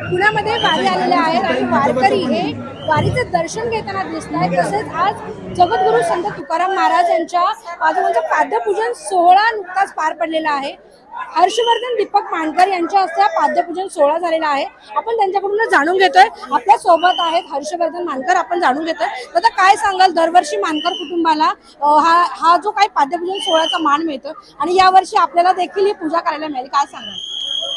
पुण्यामध्ये वारी आलेल्या आहेत आणि वारकरी हे वारीचं दर्शन घेताना दिसत आहेत. तसेच आज जगद्गुरु संत तुकाराम महाराज यांच्या पादुकांचं पाद्यपूजन सोहळा नुकताच पार पडलेला आहे. हर्षवर्धन दीपक मानकर यांच्या हस्ते हा पाद्यपूजन सोहळा झालेला आहे. आपण त्यांच्याकडून जाणून घेतोय. आपल्यासोबत आहेत हर्षवर्धन मानकर आपण जाणून घेतोय. आता काय सांगाल दरवर्षी मानकर कुटुंबाला? हा हा जो काही पाद्यपूजन सोहळ्याचा मान मिळतो आणि यावर्षी आपल्याला देखील ही पूजा करायला मिळेल. काय सांगाल?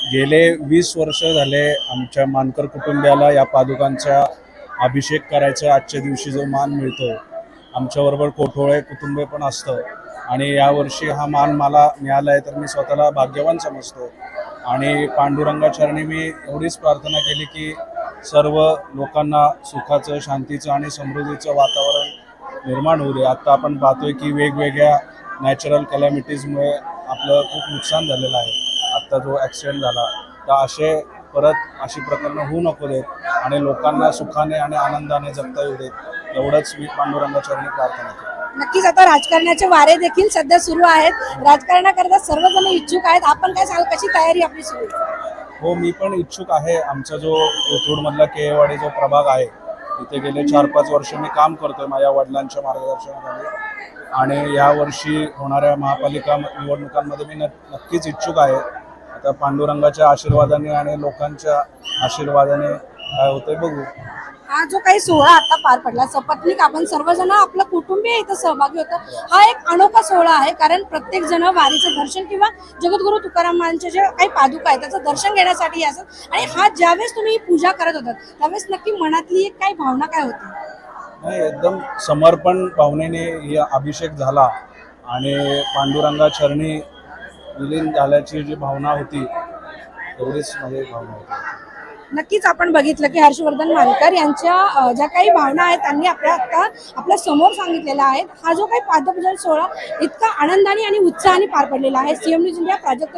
गेले वीस वर्ष झाले आमच्या मानकर कुटुंबियाला या पादुकांचा अभिषेक करायचा. आजच्या दिवशी जो मान मिळतो आमच्याबरोबर कोठोळे कुटुंब पण असतं. आणि यावर्षी हा मान मला मिळाला आहे तर मी स्वतःला भाग्यवान समजतो. आणि पांडुरंगाचरणी मी एवढीच प्रार्थना केली की सर्व लोकांना सुखाचं शांतीचं आणि समृद्धीचं वातावरण निर्माण होऊ दे. आत्ता आपण पाहतोय की वेगवेगळ्या नॅचरल कॅलॅमिटीजमुळे आपलं खूप नुकसान झालेलं आहे. आत्ता जो ॲक्सिडेंट झाला तर असे परत अशी प्रकरणं होऊ नको देत आणि लोकांना सुखाने आणि आनंदाने जगता येऊ देत एवढंच मी पांडुरंगाचरणी प्रार्थना करतो. नक्कीच आता राजकारणाचे वारे देखील सध्या सुरू आहेत. राजकारणाकरता सर्वजण इच्छुक आहेत. आपण काय सांगाल? कशी तयारी आपली सुरू? हो मी पण इच्छुक आहे. आमचा जो कोथरूडमधला केवाडी जो प्रभाग आहे तिथे गेले चार पाच वर्ष मी काम करतोय माझ्या वडिलांच्या मार्गदर्शनाखाली. आणि यावर्षी होणाऱ्या महापालिका निवडणुकांमध्ये मी नक्कीच इच्छुक आहे. आता पांडुरंगाच्या आशीर्वादाने आणि लोकांच्या आशीर्वादाने काय होतंय बघू. हा जो काही सोहळा आता पार पडला सपत्नीक आपण सर्वजण आपलं कुटुंबीय इथं सहभागी होतं. हा एक अनोखा सोहळा आहे कारण प्रत्येक जण वारीचं दर्शन किंवा जगद्गुरु तुकारामांचे जे काही पादुका आहेत त्याचं दर्शन घेण्यासाठी असत आणि हा ज्यावेळेस तुम्ही ही पूजा करत होतात त्यावेळेस नक्की मनातली एक काही भावना काय होती? नाही एकदम समर्पण भावनेने ही अभिषेक झाला आणि पांडुरंगा चरणी विलीन झाल्याची जी भावना होती एवढीच माझी भावना होती. नक्कीच आपण बघितलं की हर्षवर्धन मानकर यांच्या ज्या काही भावना आहेत त्यांनी आपल्या आता आपल्यासमोर सांगितलेल्या आहेत. हा जो काही पादपूजन सोहळा इतका आनंदाने आणि उत्साहाने पार पडलेला आहे. सीएम न्यूज इंडिया प्राजक्त